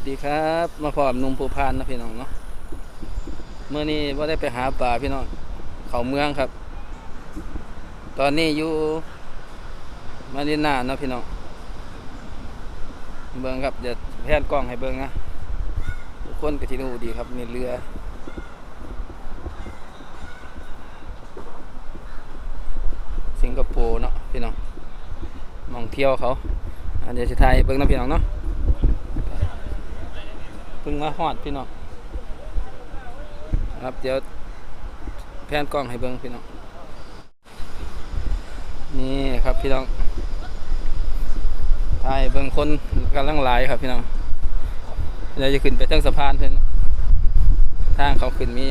วัสดีครับ มาพร้อมนุ่มภูพานนะพี่น้องเนาะเมื่อนี้ว่าได้ไปหาปลาพี่น้องเขาเมืองครับ ตอนนี้อยู่มารินาเนาะพี่น้องเบิ้งครับเดี๋ยวแพนกล้องให้เบิ้งนะทุกคนก็ที่ดูดีครับมีเรือสิงคโปร์เนาะพี่น้องมองเที่ยวเขาอันเดี๋ยวจะถ่ายเบิ้งนะพี่น้องเนาะ เพิ่งมาหอดพี่น้องครับเดี๋ยวแพนกล้องให้เบิ้งพี่น้องนี่ครับพี่น้องถ่ายเบิ้งคนกำลังหลายครับพี่น้องเดี๋ยวจะขึ้นไปทั้งสะพานเพื่อนทางเขาขึ้นมี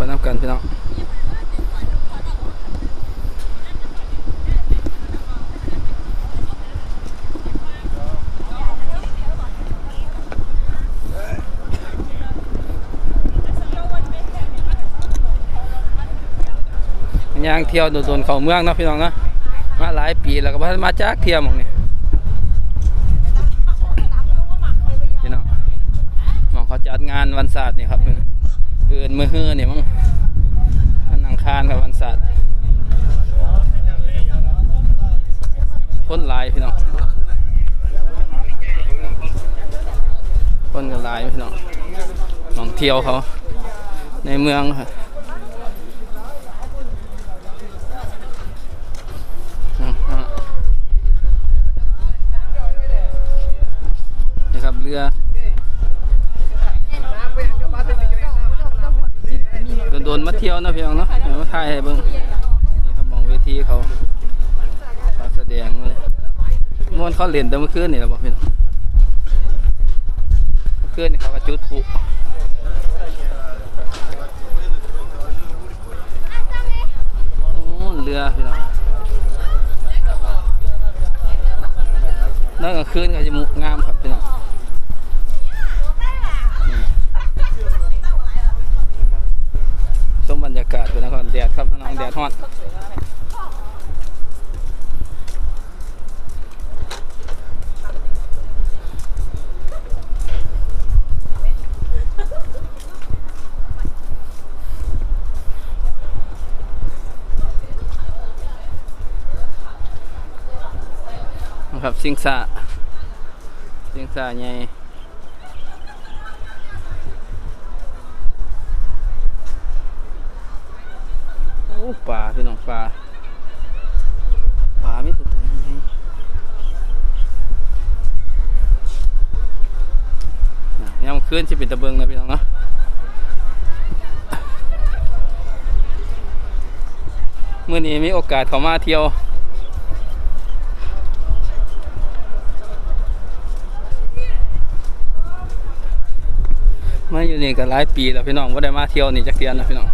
ไปน้ำกันพี่น้องย่างเที่ยวโดนๆเขาเมืองเนาะพี่น้องเนาะมาหลายปีแล้วก็บ่ทันมาจากเที่ยวมองนี่พี่น้องมองเขาจัดงานวันศาสตร์นี่ครับ เอื่นมือเฮื้อนี่ยมั้งวันอังคารกับวันศาสตร์คนลายพี่น้องคนก็หลายพี่น้องหมองเที่ยวเขาในเมืองค่ะนี่ครับเรือ เที่ยวนะพี่น้องเนาะเดี๋ยวถ่ายให้เบิ่งนี่ครับมองเวทีเขาเขาแสดงเลยม่วนเขาเล่นแต่เมื่อคืนนี่แหละบอกพี่น้องเมื่อคืนนี่เขาก็จุดพลุเรือพี่น้องนั่นกลางคืนก็จะมุงามครับพี่น้องนี่ชมบรรยากาศเป็นนะครับแดดครับ พี่น้องแดด ปลาพี่น้องปลาปลาไม่ตัวใหญ่น่ะยามคืนสิเป็นตะเบิงนะพี่น้องเนาะมื่อนี้มีโอกาสเขามาเที่ยวมาอยู่นี่ก็หลายปีแล้วพี่น้องว่าได้มาเที่ยวนี่จักเทียนนะพี่น้อง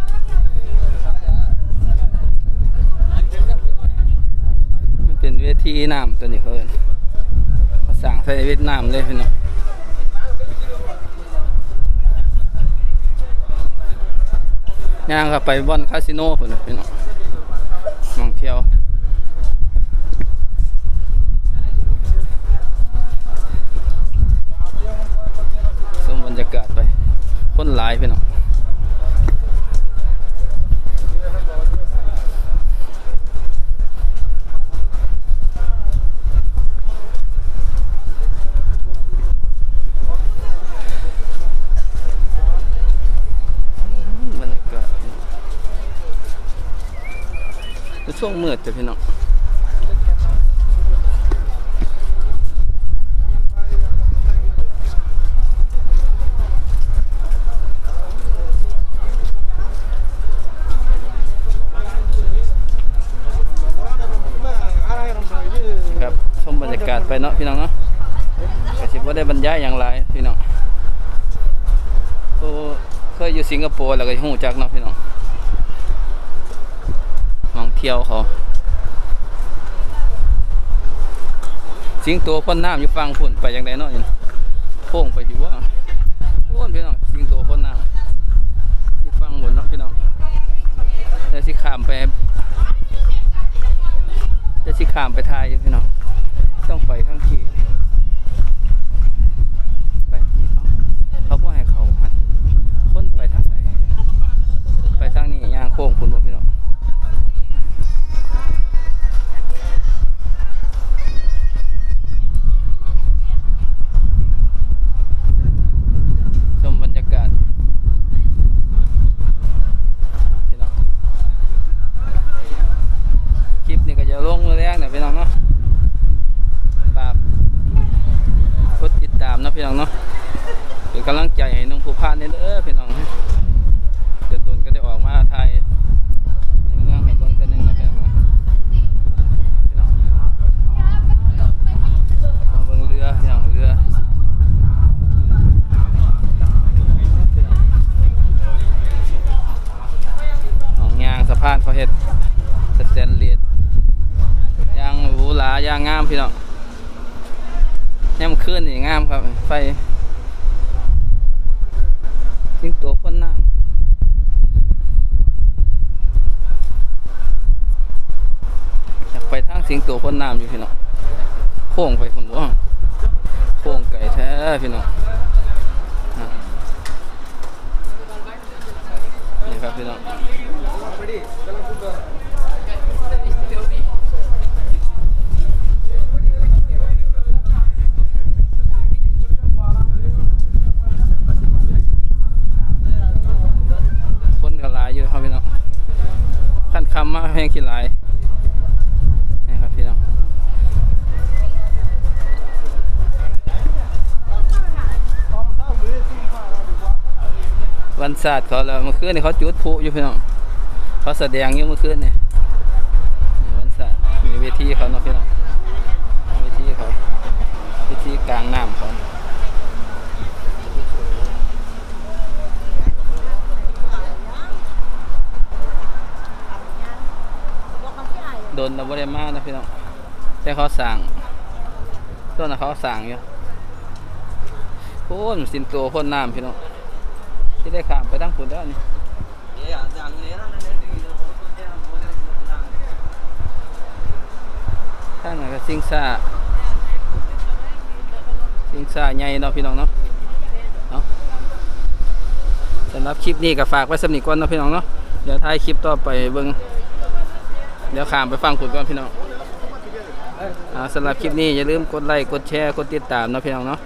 มัน อีน้ำตัวนี้เขาเอินเขาสั่งใส่เวทน้ำเลยพี่น้องย่างครับไปบ่อนคาสิโนพุ่นพี่น้องมองเที่ยวชมบรรยากาศไป คนหลายพี่น้องบรรยากาศพี่น้องเป็น ช่วงมืดจ้ะพี่น้องครับชมบรรยากาศไปเนาะพี่น้องเนาะกสิบ่าได้บรรยายอย่างไรพี่น้องผู้เคยอยู่สิงคโปร์แล้วก็หูจักเนาะพี่น้อง เที่ยวเขาสิงตัวพ่นน้ำอยู่ฟังพุ่นไปยังไงเนาะยันะโค้งไปผิวว่าพ่นพี่น้องสิงตัวพ่นน้ำอยู่ฟังพุ่นเนาะพี่น้องแต่สิขามไปจะสิขามไปทายอยู่พี่น้องางงามพี่น้องเนี่มันขึ้นนี่งามครับ ไฟทิ้งตัวพ่นน้ำอยากไปทางสิงตัวพ่นน้ำอยู่พี่น้องโค้งไปผมว่าโค้งไก่แท้พี่น้องอะนี่ครับพี่น้อง คนก็หลายอยู่ครับพี่น้องขั้นคำมา แพงขี้หลายนี่ครับพี่น้องวันศาสตร์เขาแล้วเมื่อคืนนี่เขาจุดพลุอยู่พี่น้องเขาแสดงอยู่เมื่อคืนนี่นี่วันศาสตร์มีเวทีเขาเนาะพี่น้องเวทีเขาเวทีกลางน้ำเขา โดนเราบ่ได้มานะพี่น้องแต่เขาสั่งต้นเขาสั่งอยู่โค่นสินตัวโค่นน้ำพี่น้องที่ได้ข้ามไปทั้งฝุ่นแล้วนี่ข้างไหนก็ซิงซาซิงซาใหญ่เนาะพี่น้องเนาะเนาะสำหรับคลิปนี้ก็ฝากไว้สำนิก่อนเนาะพี่น้องเนาะเดี๋ยวท้ายคลิปต่อไปเบิ่ง เดี๋ยวข้ามไปฟังคุณก่อนพี่น้องอ่าสำหรับคลิปนี้อย่าลืมกดไลค์กดแชร์กดติดตามนะพี่น้องเนาะ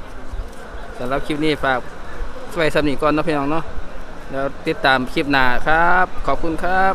สำหรับคลิปนี้ฝากไว้สำนีก่อนนะพี่น้องเนาะแล้วติดตามคลิปหน้าครับ ขอบคุณครับ